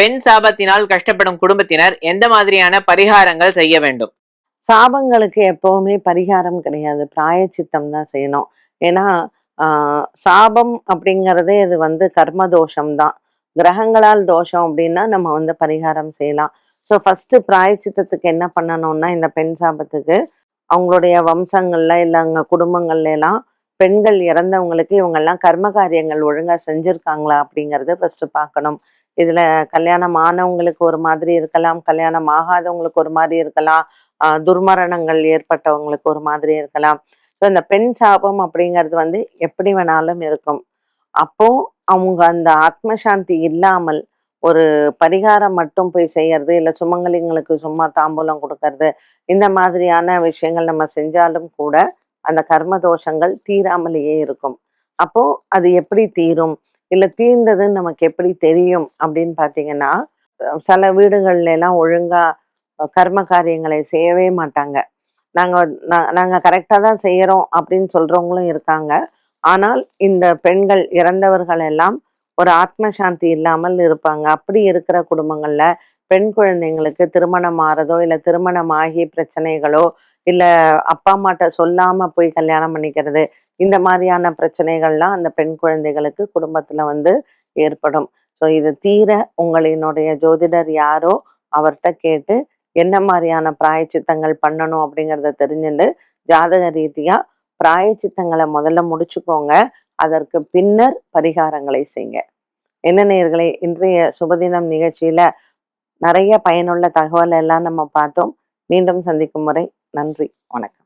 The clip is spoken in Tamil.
பெண் சாபத்தினால் கஷ்டப்படும் குடும்பத்தினர் எந்த மாதிரியான பரிகாரங்கள் செய்ய வேண்டும்? சாபங்களுக்கு எப்பவுமே பரிகாரம் கிடையாது. பிராயச்சித்தம் தான் செய்யணும். ஏன்னா ஆஹ் சாபம் அப்படிங்கிறதே இது வந்து கர்ம தோஷம் தான். கிரகங்களால் தோஷம் அப்படின்னா நம்ம வந்து பரிகாரம் செய்யலாம். ஸோ ஃபர்ஸ்ட் பிராயச்சித்தத்துக்கு என்ன பண்ணணும்னா இந்த பெண் சாபத்துக்கு அவங்களுடைய வம்சங்கள்ல இல்லை அவங்க குடும்பங்கள்ல எல்லாம் பெண்கள் இறந்தவங்களுக்கு இவங்கெல்லாம் கர்ம காரியங்கள் ஒழுங்கா செஞ்சுருக்காங்களா அப்படிங்கறத ஃபர்ஸ்ட் பார்க்கணும். இதுல கல்யாணம் ஆனவங்களுக்கு ஒரு மாதிரி இருக்கலாம் கல்யாணம் ஆகாதவங்களுக்கு ஒரு மாதிரி இருக்கலாம் ஆஹ் துர்மரணங்கள் ஏற்பட்டவங்களுக்கு ஒரு மாதிரி இருக்கலாம். ஸோ இந்த பெண் சாபம் அப்படிங்கிறது வந்து எப்படி வேணாலும் இருக்கும். அப்போ அவங்க அந்த ஆத்ம சாந்தி இல்லாமல் ஒரு பரிகாரம் மட்டும் போய் செய்யறது இல்லை சுமங்கலிங்களுக்கு சும்மா தாம்பூலம் கொடுக்கறது இந்த மாதிரியான விஷயங்கள் நம்ம செஞ்சாலும் கூட அந்த கர்ம தோஷங்கள் தீராமலேயே இருக்கும். அப்போ அது எப்படி தீரும்? இல்லை தீர்ந்ததுன்னு நமக்கு எப்படி தெரியும் அப்படின்னு பார்த்தீங்கன்னா சில வீடுகள்ல எல்லாம் ஒழுங்கா கர்ம காரியங்களை செய்யவே மாட்டாங்க. நாங்க நாங்கள் நாங்க கரெக்டா தான் செய்யறோம் அப்படின்னு சொல்றவங்களும் இருக்காங்க. ஆனால் இந்த பெண்கள் இறந்தவர்கள் எல்லாம் ஒரு ஆத்ம சாந்தி இல்லாமல் இருப்பாங்க. அப்படி இருக்கிற குடும்பங்கள்ல பெண் குழந்தைங்களுக்கு திருமணம் ஆறதோ இல்லை திருமணம் ஆகி பிரச்சனைகளோ இல்ல அப்பா அம்மாட்ட சொல்லாம போய் கல்யாணம் பண்ணிக்கிறது இந்த மாதிரியான பிரச்சனைகள்லாம் அந்த பெண் குழந்தைகளுக்கு குடும்பத்துல வந்து ஏற்படும். ஸோ இது தீர உங்களினுடைய ஜோதிடர் யாரோ அவர்கிட்ட கேட்டு என்ன மாதிரியான பிராயச்சித்தங்கள் பண்ணணும் அப்படிங்கிறத தெரிஞ்சுட்டு ஜாதக ரீதியா பிராயச்சித்தங்களை முதல்ல முடிச்சுக்கோங்க. அதற்கு பின்னர் பரிகாரங்களை செய்யுங்க என்ன நேர்களை இன்றைய சுபதினம் நிகழ்ச்சியில நிறைய பயனுள்ள தகவல் எல்லாம் நம்ம பார்த்தோம். மீண்டும் சந்திக்கும் முறை நன்றி வணக்கம்.